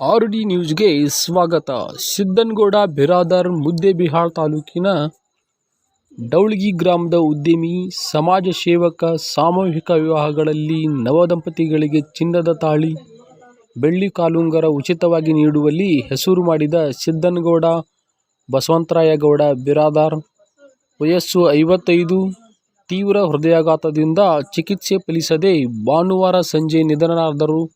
R D ನ್ಯೂಸ್ಗೆ ಸ್ವಾಗತ. ಸಿದ್ದನಗೌಡ ಬಿರಾದರ್ ಮುದ್ದೇಬಿಹಾಳ್ ತಾಲೂಕಿನ ಡೌಳ್ಗಿ ಗ್ರಾಮದ ಉದ್ಯಮಿ, ಸಮಾಜ ಸೇವಕ, ಸಾಮೂಹಿಕ ವಿವಾಹಗಳಲ್ಲಿ ನವದಂಪತಿಗಳಿಗೆ ಚಿನ್ನದ ತಾಳಿ, ಬೆಳ್ಳಿ ಕಾಲುಂಗರ ಉಚಿತವಾಗಿ ನೀಡುವಲ್ಲಿ ಹೆಸರು ಮಾಡಿದ ಸಿದ್ದನಗೌಡ, ಬಸವಂತರಾಯಗೌಡ, ಬಿರಾದಾರ್. ವಯಸ್ಸು ಐವತ್ತೈದು, ತೀವ್ರ ಹೃದಯಾಘಾತದಿಂದ ಚಿಕಿತ್ಸೆ ಫಲಿಸದೆ ಭಾನುವಾರ ಸಂಜೆ ನಿಧನರಾದರು.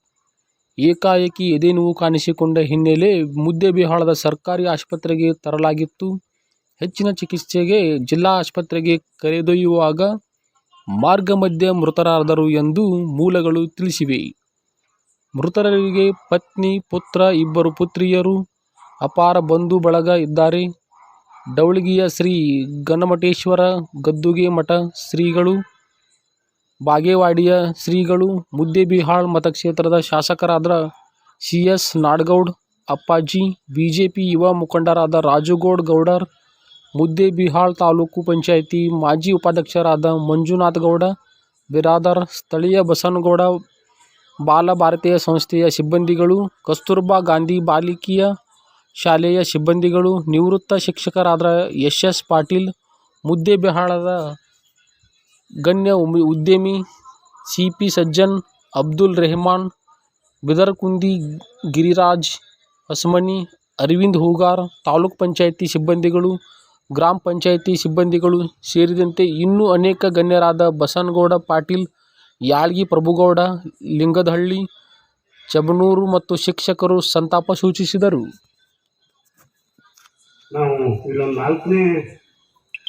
ಏಕಾಏಕಿ ಎದೆನೋವು ಕಾಣಿಸಿಕೊಂಡ ಹಿನ್ನೆಲೆ ಮುದ್ದೆಬಿಹಾಳದ ಸರ್ಕಾರಿ ಆಸ್ಪತ್ರೆಗೆ ತರಲಾಗಿತ್ತು. ಹೆಚ್ಚಿನ ಚಿಕಿತ್ಸೆಗೆ ಜಿಲ್ಲಾ ಆಸ್ಪತ್ರೆಗೆ ಕರೆದೊಯ್ಯುವಾಗ ಮಾರ್ಗ ಮಧ್ಯೆ ಮೃತರಾದರು ಎಂದು ಮೂಲಗಳು ತಿಳಿಸಿವೆ. ಮೃತರಿಗೆ ಪತ್ನಿ, ಪುತ್ರ, ಇಬ್ಬರು ಪುತ್ರಿಯರು, ಅಪಾರ ಬಂಧು ಬಳಗ ಇದ್ದಾರೆ. ಡವಳಗಿಯ ಶ್ರೀ ಗನಮಠೇಶ್ವರ ಗದ್ದುಗೆ ಮಠ ಶ್ರೀಗಳು, ಬಾಗೇವಾಡಿಯ ಶ್ರೀಗಳು, ಮುದ್ದೇಬಿಹಾಳ್ ಮತಕ್ಷೇತ್ರದ ಶಾಸಕರಾದ ಸಿ ಎಸ್ ನಾಡಗೌಡ್, ಅಪ್ಪಾಜಿ, ಬಿಜೆಪಿ ಯುವ ಮುಖಂಡರಾದ ರಾಜುಗೌಡ್ ಗೌಡರ್ ಮುದ್ದೇಬಿಹಾಳ್ ತಾಲೂಕು ಪಂಚಾಯಿತಿ ಮಾಜಿ ಉಪಾಧ್ಯಕ್ಷರಾದ ಮಂಜುನಾಥ್ ಗೌಡ, ಬಿರಾದರ್ ಸ್ಥಳೀಯ ಬಸನಗೌಡ, ಬಾಲ ಭಾರತೀಯ ಸಂಸ್ಥೆಯ ಸಿಬ್ಬಂದಿಗಳು, ಕಸ್ತೂರ್ಬಾ ಗಾಂಧಿ ಬಾಲಿಕೆಯ ಶಾಲೆಯ ಸಿಬ್ಬಂದಿಗಳು, ನಿವೃತ್ತ ಶಿಕ್ಷಕರಾದ ಎಸ್ ಎಸ್ ಪಾಟೀಲ್ ಮುದ್ದೇಬಿಹಾಳದ ಗಣ್ಯ ಉದ್ಯಮಿ ಸಿ ಪಿ ಸಜ್ಜನ್, ಅಬ್ದುಲ್ ರೆಹಮಾನ್, ಬಿದರ್ಕುಂದಿ ಗಿರಿರಾಜ್ ಅಸ್ಮನಿ ಅರವಿಂದ್ ಹೂಗಾರ್, ತಾಲೂಕ್ ಪಂಚಾಯಿತಿ ಸಿಬ್ಬಂದಿಗಳು ಗ್ರಾಮ ಪಂಚಾಯಿತಿ ಸಿಬ್ಬಂದಿಗಳು ಸೇರಿದಂತೆ ಇನ್ನೂ ಅನೇಕ ಗಣ್ಯರಾದ ಬಸನಗೌಡ, ಪಾಟೀಲ್, ಯಾಳ್ಗಿ ಪ್ರಭುಗೌಡ, ಲಿಂಗದಹಳ್ಳಿ, ಚಬನೂರು ಮತ್ತು ಶಿಕ್ಷಕರು ಸಂತಾಪ ಸೂಚಿಸಿದರು. ನಾವು ಇಲ್ಲೊಂದು ನಾಲ್ಕನೇ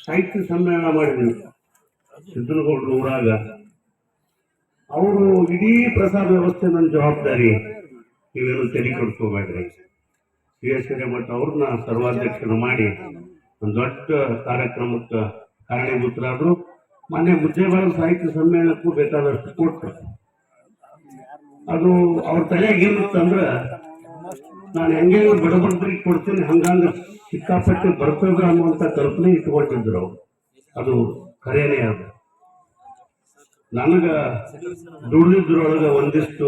ಸಾಹಿತ್ಯ ಸಮ್ಮೇಳನ ಮಾಡಿದ್ವಿ. ಸಿದ್ದನಗೌಡರು ಊರಾಗ ಅವರು ಇಡೀ ಪ್ರಸಾದ ವ್ಯವಸ್ಥೆ ನನ್ನ ಜವಾಬ್ದಾರಿ. ನೀವೇನು ತಲೆ ಕೊಡ್ಕೋಬೇಡ್ರಿ ಸಿ ಎಸ್ ಹಿರೇಮಠ ಅವ್ರನ್ನ ಸರ್ವಾಧ್ಯಕ್ಷರು ಮಾಡಿ ಒಂದು ದೊಡ್ಡ ಕಾರ್ಯಕ್ರಮಕ್ಕೆ ಕಾರಣೀಭೂತರಾದ್ರು ಮೊನ್ನೆ ಮುದ್ದೇಬಾಳ ಸಾಹಿತ್ಯ ಸಮ್ಮೇಳನಕ್ಕೂ ಬೇಕಾದಷ್ಟು ಕೊಟ್ಟರು. ಅದು ಅವ್ರ ತಲೆಯಾಗ ಏನಿತ್ತಂದ್ರೆ ನಾನು ಹೆಂಗೆ ಬಡಬಡ್ರಿಗೆ ಕೊಡ್ತೀನಿ ಹಂಗಂಗ ಸಿಕ್ಕಾಪಟ್ಟೆ ಬರ್ತದ ಅನ್ನುವಂಥ ಕಲ್ಪನೆ ಅವ್ರು. ಅದು ಖರೇನೇ ಅದು. ನನಗೆ ದುಡಿದಿದ್ರೊಳಗೆ ಒಂದಿಷ್ಟು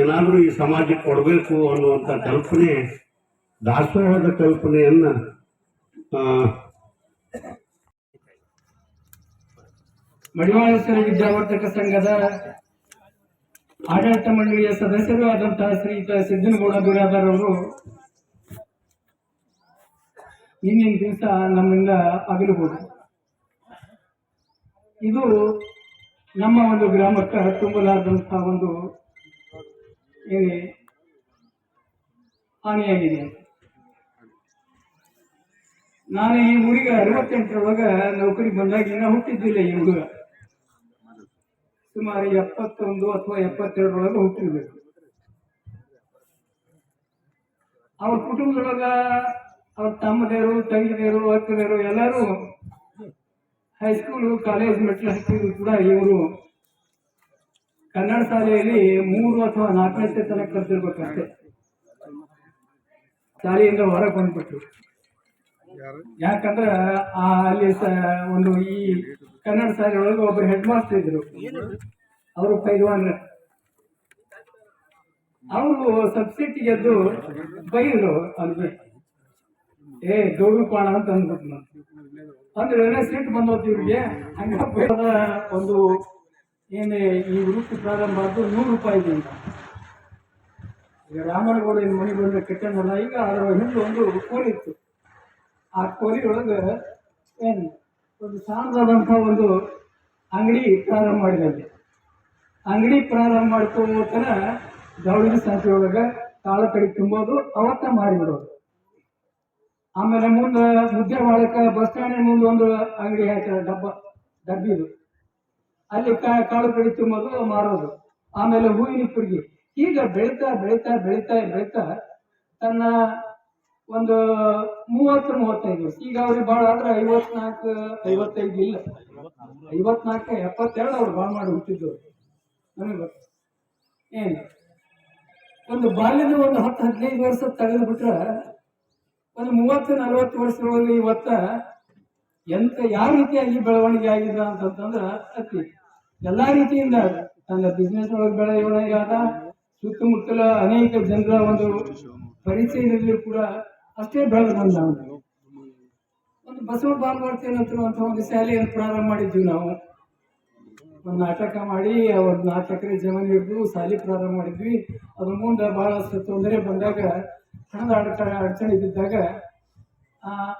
ಏನಾದರೂ ಈ ಸಮಾಜಕ್ಕೆ ಕೊಡಬೇಕು ಅನ್ನುವಂಥ ಕಲ್ಪನೆ, ದಾಸೋಹದ ಕಲ್ಪನೆಯನ್ನು ಮಡಿವಾಳೇಶ್ವರ ವಿದ್ಯಾವರ್ಧಕ ಸಂಘದ ಆಡಳಿತ ಮಂಡಳಿಯ ಸದಸ್ಯರು ಆದಂತಹ ಶ್ರೀಯುತ ಸಿದ್ದನಗೌಡ ಬಿರಾದರ್ ಅವರು ಇಂದಿನ ದಿವಸ ನಮ್ಮಿಂದ ಅಗಲಬಹುದು ಇದು ನಮ್ಮ ಒಂದು ಗ್ರಾಮಕ್ಕೆ ತುಂಬಲಾದಂತಹ ಒಂದು ಹಾನಿಯಾಗಿದೆ ನಾನು ಈ ಊರಿಗೆ ಅರವತ್ತೆಂಟರೊಳಗ ನೌಕರಿ ಬಂದಾಗಿನ ಹುಟ್ಟಿದ್ದಿಲ್ಲ ಈ ಹುಡುಗ. ಸುಮಾರು ಎಪ್ಪತ್ತೊಂದು ಅಥವಾ ಎಪ್ಪತ್ತೆರಡರೊಳಗೆ ಹುಟ್ಟಿರ್ಬೇಕು. ಅವ್ರ ಕುಟುಂಬದೊಳಗ ಅವ್ರ ತಮ್ಮದೇರು, ತಂಗಿದೇರು, ಅಕ್ಕದೇರು ಎಲ್ಲರೂ ಹೈಸ್ಕೂಲು ಕಾಲೇಜ್ ಮೆಟ್ಲು ಹತ್ತಿದ್ರು ಕೂಡ ಇವರು. ಕನ್ನಡ ಶಾಲೆಯಲ್ಲಿ ಮೂರು ಅಥವಾ ನಾಲ್ಕನೇ ತನಕ ಕಲ್ತಿರ್ಬೇಕಷ್ಟೇ. ಶಾಲೆಯಿಂದ ಹೊರಗೆ ಬಂದ್ಬಿಟ್ರು. ಯಾಕಂದ್ರ ಅಲ್ಲಿ ಒಂದು ಈ ಕನ್ನಡ ಶಾಲೆ ಒಳಗೆ ಒಬ್ಬರು ಹೆಡ್ ಮಾಸ್ಟರ್ ಇದ್ರು ಅವರು ಪೈಲ್ವಾನ್ ಅವರು ಸಬ್ಸಿಟಿ ಗೆದ್ದು ಬೈದ್ರು ಅಲ್ಲಿ ಏ ಗೌರವ ಪಾಣ ಅಂತ ಅಂದ್ಬಿಟ್ಟು ನಾನು ಅಂದ್ರೆ ಎರಡನೇ ಸೀಟ್ ಬಂದೋತ್ ಇವ್ರಿಗೆ ಹಂಗ ಒಂದು ಏನೇ ಈ ವೃತ್ತಿ ಪ್ರಾರಂಭ ಆದ್ದು ನೂರು ರೂಪಾಯಿದಿಂದ ಈಗ ರಾಮನಗೌಡ ಏನ್ ಮನೆ ಬಂದ್ರೆ ಕೆಟ್ಟ ಈಗ ಅದರ ಹಿಂದೆ ಒಂದು ಕೂಲಿತ್ತು ಆ ಕೋರಿ ಒಳಗೆ ಏನು ಒಂದು ಸಣ್ಣದಾದಂಥ ಒಂದು ಅಂಗಡಿ ಪ್ರಾರಂಭ ಮಾಡಿದಂತೆ ಅಂಗಡಿ ಪ್ರಾರಂಭ ಮಾಡ್ಕೋತನ ದೌಳಿನ ಸಂತೆ ಒಳಗೆ ತಾಳ ಕಡೆ ತುಂಬೋದು, ಅವತ್ತ ಮಾಡಿಬಿಡೋದು ಆಮೇಲೆ ಮುಂದೆ ಮುದ್ದೆ ಮಾಡಕ್ಕೆ ಬಸ್ ಸ್ಟ್ಯಾಂಡ್ ಮುಂದೆ ಒಂದು ಅಂಗಡಿ ಹಾಕ್ತಾರೆ ಡಬ್ಬ, ಡಬ್ಬಿದು. ಅಲ್ಲಿ ಕಾಳು ಕಡಿ ತುಂಬೋದು, ಮಾರೋದು. ಆಮೇಲೆ ಹೂವಿನ ಕುಡುಗಿ ಈಗ ಬೆಳೀತಾ ಬೆಳೀತಾ ಬೆಳೀತಾ ಬೆಳೀತಾ ತನ್ನ ಒಂದು ಮೂವತ್ತು ಮೂವತ್ತೈದು ವರ್ಷ. ಈಗ ಅವ್ರಿಗೆ ಭಾಳ ಆದ್ರೆ ಐವತ್ನಾಲ್ಕು, ಐವತ್ತೈದು ಇಲ್ಲ. ಐವತ್ನಾಲ್ಕು, ಎಪ್ಪತ್ತೆರಡು ಅವ್ರು ಭಾಳ ಮಾಡಿ ಹುಟ್ಟಿದ್ದು. ನನಗೆ ಗೊತ್ತು. ಏನು? ಒಂದು ಬಾಲ್ಯದ ಒಂದು ಹತ್ತು ಹದಿನೈದು ವರ್ಷ ತೆಗೆದು ಬಿಟ್ರೆ ಒಂದು ಮೂವತ್ತು, ನಲವತ್ತು ವರ್ಷಗಳಲ್ಲಿ ಇವತ್ತ ಎಂತ, ಯಾವ ರೀತಿಯಾಗಿ ಬೆಳವಣಿಗೆ ಆಗಿದೆ ಅಂತಂತಂದ್ರೆ, ಅತಿ ಎಲ್ಲಾ ರೀತಿಯಿಂದ ತನ್ನ ಬಿಸ್ನೆಸ್ ಒಳಗೆ ಬೆಳವಣಿಗೆ ಆದ, ಸುತ್ತಮುತ್ತಲ ಅನೇಕ ಜನರ ಒಂದು ಪರಿಚಯದಲ್ಲಿ ಕೂಡ ಅಷ್ಟೇ ಬೆಳೆದು ಬಂದ ಒಂದು ಬಸವ ಬಾಲ್ವಾರ್ತಿ ಅಂತ ಒಂದು ಶಾಲೆಯನ್ನು ಪ್ರಾರಂಭ ಮಾಡಿದ್ವಿ ನಾವು. ಒಂದು ನಾಟಕ ಮಾಡಿ ಒಂದು ನಾಲ್ಕು ಎಕರೆ ಜಮೀನು ಹಿಡಿದು ಶಾಲೆ ಪ್ರಾರಂಭ ಮಾಡಿದ್ವಿ. ಅದ್ರ ಮುಂದೆ ಬಹಳಷ್ಟು ತೊಂದರೆ ಬಂದಾಗ ಹಣದ ಅಡಚ ಅಡಚಣೆ ಬಿದ್ದಾಗ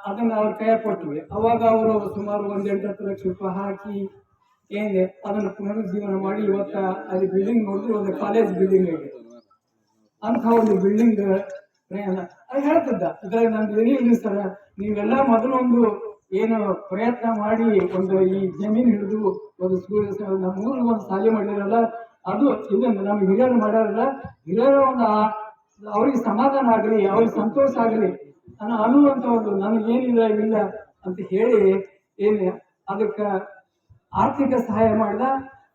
ಅದನ್ನು ಅವ್ರ ಕೈ ಕೊಟ್ವಿ ಅವಾಗ ಅವರು ಸುಮಾರು ಒಂದು ಎಂಟತ್ತು ಲಕ್ಷ ರೂಪಾಯಿ ಹಾಕಿ ಏನಿದೆ ಅದನ್ನ ಪುನರುಜ್ಜೀವನ ಮಾಡಿ ಇವತ್ತ ಅಲ್ಲಿ ಬಿಲ್ಡಿಂಗ್ ನೋಡಿದ್ರೆ ಒಂದು ಕಾಲೇಜ್ ಬಿಲ್ಡಿಂಗ್ ಆಗಿದೆ. ಅಂತ ಒಂದು ಬಿಲ್ಡಿಂಗ್ ಪ್ರಯಾಣ ಅದು ಹೇಳ್ತಿದ್ದ. ಇದ್ರಾಗ ನಂದು ಏನಿಲ್ಲ ಸರ್ ನೀವೆಲ್ಲ ಮೊದಲೊಂದು ಏನು ಪ್ರಯತ್ನ ಮಾಡಿ ಒಂದು ಈ ಜಮೀನು ಹಿಡಿದು ಒಂದು ಸ್ಕೂಲ್ ನಮ್ಮ ಊರಿಗೆ ಒಂದು ಸಾಲಿ ಮಾಡಿರಲ್ಲ ಅದು ಇದನ್ನು ನಮ್ಮ ಹಿರಿಯರು ಮಾಡ್ಯಾರಲ್ಲ, ಹಿರಿಯರ ಒಂದು ಅವ್ರಿಗೆ ಸಮಾಧಾನ ಆಗಲಿ, ಅವ್ರಿಗೆ ಸಂತೋಷ ಆಗಲಿ ನಾನು ಅನ್ನುವಂಥ ಒಂದು ನನಗೇನಿಲ್ಲ, ಇಲ್ಲ ಅಂತ ಹೇಳಿ ಏನು, ಅದಕ್ಕೆ ಆರ್ಥಿಕ ಸಹಾಯ ಮಾಡಿದ.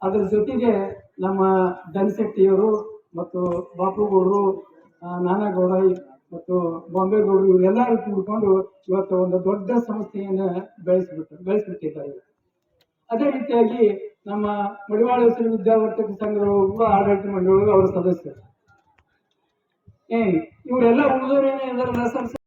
ಅದ್ರ ಜೊತೆಗೆ ನಮ್ಮ ಧನಶೆಟ್ಟಿಯವರು ಮತ್ತು ಬಾಪುಗೌಡರು ನಾನಗೌಡ ಮತ್ತು ಬಾಂಬೆ ಗೌಡರು ಇವರೆಲ್ಲರೂ ಕೂಡಿಕೊಂಡು ಇವತ್ತು ಒಂದು ದೊಡ್ಡ ಸಂಸ್ಥೆಯನ್ನ ಬೆಳೆಸ್ಬಿಟ್ಟು ಬೆಳೆಸ್ಬಿಟ್ಟಿದ್ದಾರೆ. ಅದೇ ರೀತಿಯಾಗಿ ನಮ್ಮ ಮಡಿವಾಳ ಹೆಸರು ವಿದ್ಯಾವರ್ತಕ ಕೂಡ ಆಡಳಿತ ಮಂಡಳಿಗಳು ಅವರ ಸದಸ್ಯರು. ಏನ್ ಇವರೆಲ್ಲ ಉಳಿದವರೇನೇ ಎಲ್ಲರ